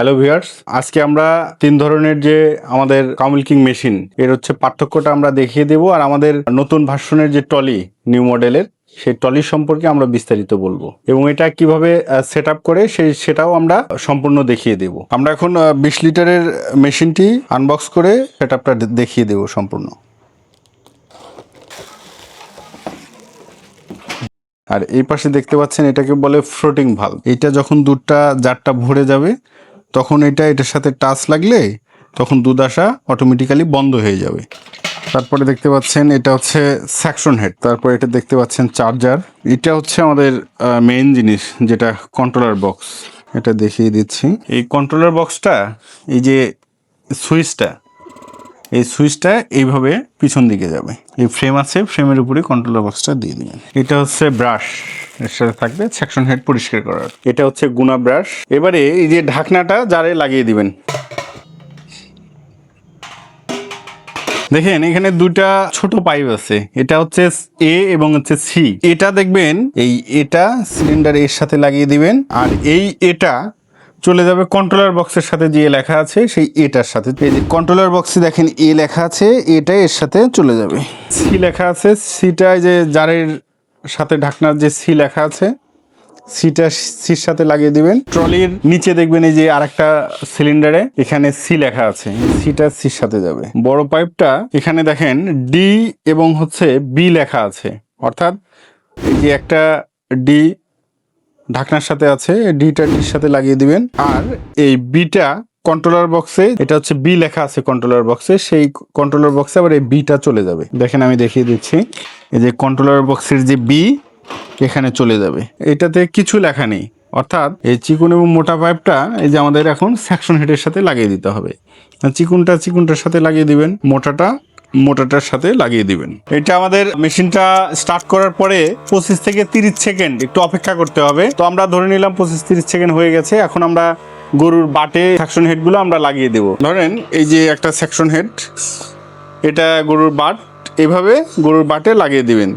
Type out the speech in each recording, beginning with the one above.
Hello viewers আজকে আমরা তিন ধরনের যে আমাদের কামিল্কিং মেশিন এর হচ্ছে পার্থক্যটা আমরা দেখিয়ে দেব আর আমাদের নতুন ভার্সনের যে টলি নিউ মডেলের সেই টলি সম্পর্কে আমরা বিস্তারিত বলব। এবং এটা কীভাবে সেট করে, সেই, সেটাও আমরা সম্পূর্ণ দেখিয়ে দেব। আমরা এখন বিশ লিটারের মেশিনটি আনবক্স করে সেট দেখিয়ে দেব সম্পূর্ণ। আর এই পাশে দেখতে পাচ্ছেন, এটাকে বলে ফ্লোটিং ভালো এটা যখন দুধটা, জারটা ভরে যাবে তখন এটা, এটার সাথে টাচ লাগলে তখন দুধ আসা অটোমেটিক্যালি বন্ধ হয়ে যাবে। তারপরে দেখতে পাচ্ছেন এটা হচ্ছে স্যাকশন হেড তারপরে এটা দেখতে পাচ্ছেন চার্জার এটা হচ্ছে আমাদের মেইন জিনিস, যেটা কন্ট্রোলার বক্স এটা দেখিয়ে দিচ্ছি। এই কন্ট্রোলার বক্সটা এই যে সুইচটা এই সুইচটা এইভাবে পিছন দিকে যাবে। এই ফ্রেম আছে ফ্রেমের উপরে কন্ট্রোলার বক্সটা দিয়ে দিবেন। এটা হচ্ছে ব্রাশ এর সাথে থাকবে সেকশন হেড পরিষ্কার করার। এটা হচ্ছে গুনা ব্রাশ এবারে এই যে ঢাকনাটা জারে লাগিয়ে দিবেন। দেখেন, এখানে দুইটা ছোট পাইপ আছে। এটা হচ্ছে এ এবং হচ্ছে সি এটা দেখবেন, এই এটা সিলিন্ডার এর সাথে লাগিয়ে দিবেন। আর এই এটা চলে যাবে কন্ট্রোলার বক্সের সাথে যে লেখা আছে, সেই এটার সাথে। এই যে কন্ট্রোলার বক্সে দেখেন, এ লেখা আছে, এটা এর সাথে চলে যাবে। সি লেখা আছে সিটা এই যে জারের সাথে ঢাকনার যে সি লেখা আছে সিটা সির সাথে লাগিয়ে দিবেন। ট্রলির নিচে দেখবেন এই যে আরেকটা সিলিন্ডারে এখানে সি লেখা আছে। সিটা সির সাথে যাবে। বড় পাইপটা এখানে দেখেন ডি এবং হচ্ছে বি লেখা আছে। অর্থাৎ এই যে একটা ডি ঢাকনার সাথে আছে ডিটা ডির সাথে লাগিয়ে দিবেন। আর এই বিটা কন্ট্রোলার বক্সে এটা হচ্ছে বি লেখা আছে কন্ট্রোলার বক্সে সেই কন্ট্রোলার বক্সে আবার এই বিটা চলে যাবে। দেখেন আমি দেখিয়ে দিচ্ছি, এই যে কন্ট্রোলার বক্সের যে বি এখানে চলে যাবে। এটাতে কিছু লেখা নেই, অর্থাৎ এই চিকুন এবং মোটা পাইপটা এই যে আমাদের এখন সেকশন হেডের সাথে লাগিয়ে দিতে হবে। চিকুনটা চিকুনটার সাথে লাগিয়ে দিবেন, মোটাটা মোটাটার সাথে লাগিয়ে দিবেন। এটা আমাদের মেশিনটা স্টার্ট করার পরে পঁচিশ থেকে তিরিশ সেকেন্ড একটু অপেক্ষা করতে হবে। তো আমরা ধরে নিলাম পঁচিশ তিরিশ সেকেন্ড হয়ে গেছে। এখন আমরা গরুর বাটে সেকশন হেডগুলো আমরা লাগিয়ে দেব। ধরেন এই যে একটা সেকশন হেড এটা গরুর বাট, এভাবে গরুর বাটে লাগিয়ে দিবেন।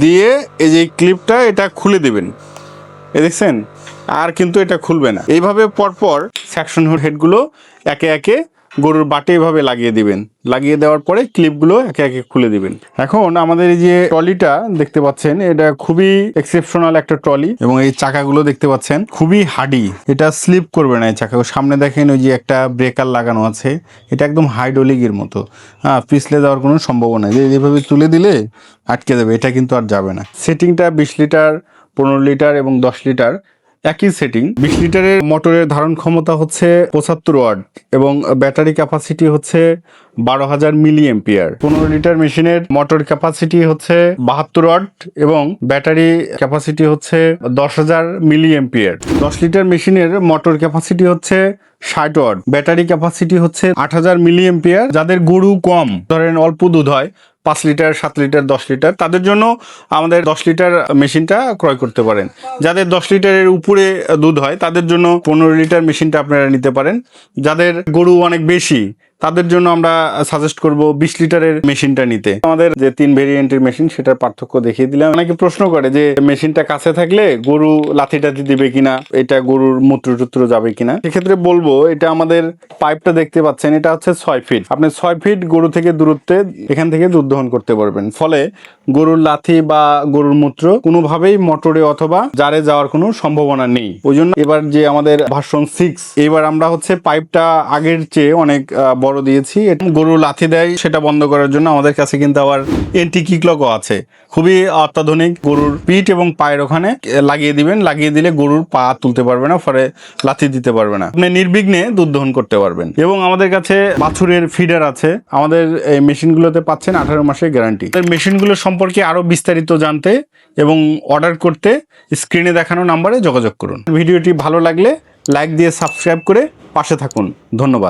দিয়ে এই যে ক্লিপটা এটা খুলে দিবেন। এ দেখছেন? আর কিন্তু এটা খুলবে না। এইভাবে পরপর সেকশন হেডগুলো একে একে গরুর বাটে এভাবে লাগিয়ে দিবেন। লাগিয়ে দেওয়ার পরে ক্লিপগুলো একে একে খুলে দিবেন। এখন আমাদের এই যে ট্রলিটা দেখতে পাচ্ছেন, এটা খুবই এক্সেপশনাল একটা ট্রলি এবং এই চাকাগুলো দেখতে পাচ্ছেন, খুবই হাডি। এটা স্লিপ করবে না এই চাকা। সামনে দেখেন ওই যে একটা ব্রেকার লাগানো আছে। এটা একদম হাইড্রোলিকের মতো। হ্যাঁ পিছলে যাওয়ার কোনো সম্ভাবনা নেই। এইভাবে তুলে দিলে আটকে যাবে। এটা কিন্তু আর যাবে না। সেটিংটা বিশ লিটার, পনেরো লিটার এবং দশ লিটার। একই সেটিং বিশ লিটারের মোটরের ধারণ ক্ষমতা হচ্ছে পঁচাত্তর ওয়াট এবং ব্যাটারি ক্যাপাসিটি হচ্ছে বারো হাজার মিলি এম্পিয়ার পনেরো লিটার মেশিনের মোটর ক্যাপাসিটি হচ্ছে বাহাত্তর ওয়াট এবং ব্যাটারি ক্যাপাসিটি হচ্ছে দশ হাজার মিলি এম্পিয়ার দশ লিটার মেশিনের মোটর ক্যাপাসিটি হচ্ছে ষাট ওয়াট, ব্যাটারি ক্যাপাসিটি হচ্ছে আট হাজার মিলি এম্পিয়ার যাদের গরু কম, ধরেন অল্প দুধ হয় পাঁচ লিটার, সাত লিটার, দশ লিটার, তাদের জন্য আমাদের দশ লিটার মেশিনটা ক্রয় করতে পারেন। যাদের দশ লিটারের উপরে দুধ হয়, তাদের জন্য পনেরো লিটার মেশিনটা আপনারা নিতে পারেন। যাদের গরু অনেক বেশি তাদের জন্য আমরা সাজেস্ট করব বিশ লিটারের মেশিনটা নিতে। আমাদের যে তিন ভেরিয়েন্টের মেশিন সেটার পার্থক্য দেখিয়ে দিলাম। অনেকে প্রশ্ন করে যে মেশিনটা কাছে থাকলে গরু লাথি টাথি দিবে কিনা এটা গরুর মূত্র টুত্র যাবে কিনা? সেক্ষেত্রে বলব এটা আমাদের পাইপটা দেখতে পাচ্ছেন এটা হচ্ছে ছয় ফিট আপনি ছয় ফিট গরু থেকে দূরত্বে এখান থেকে দুধ দহন করতে পারবেন। ফলে গরুর লাথি বা গরুর মূত্র কোনোভাবেই মোটরে অথবা জারে যাওয়ার কোনো সম্ভাবনা নেই। ওই জন্য এবার যে আমাদের ভার্সন সিক্স এবার আমরা হচ্ছে পাইপটা আগের চেয়ে অনেক আহ, বড় দিয়েছি। গরু লাথি দেয়, সেটা বন্ধ করার জন্য আমাদের কাছে কিন্তু আবার এন্টি কিকলকও আছে। খুবই অত্যাধুনিক গরুর পিঠ এবং পায়ের ওখানে লাগিয়ে দিবেন, লাগিয়ে দিলে গরুর পা তুলতে পারবে না, ফলে লাথি দিতে পারবে না। আপনি নির্বিঘ্নে দুধ দহন করতে পারবেন। এবং আমাদের কাছে বাছুরের ফিডার আছে। আমাদের এই মেশিনগুলোতে পাচ্ছেন আঠারো মাসের গ্যারান্টি মেশিনগুলো সম্পর্কে আরও বিস্তারিত জানতে এবং অর্ডার করতে স্ক্রিনে দেখানো নাম্বারে যোগাযোগ করুন। ভিডিওটি ভালো লাগলে লাইক দিয়ে সাবস্ক্রাইব করে পাশে থাকুন। ধন্যবাদ।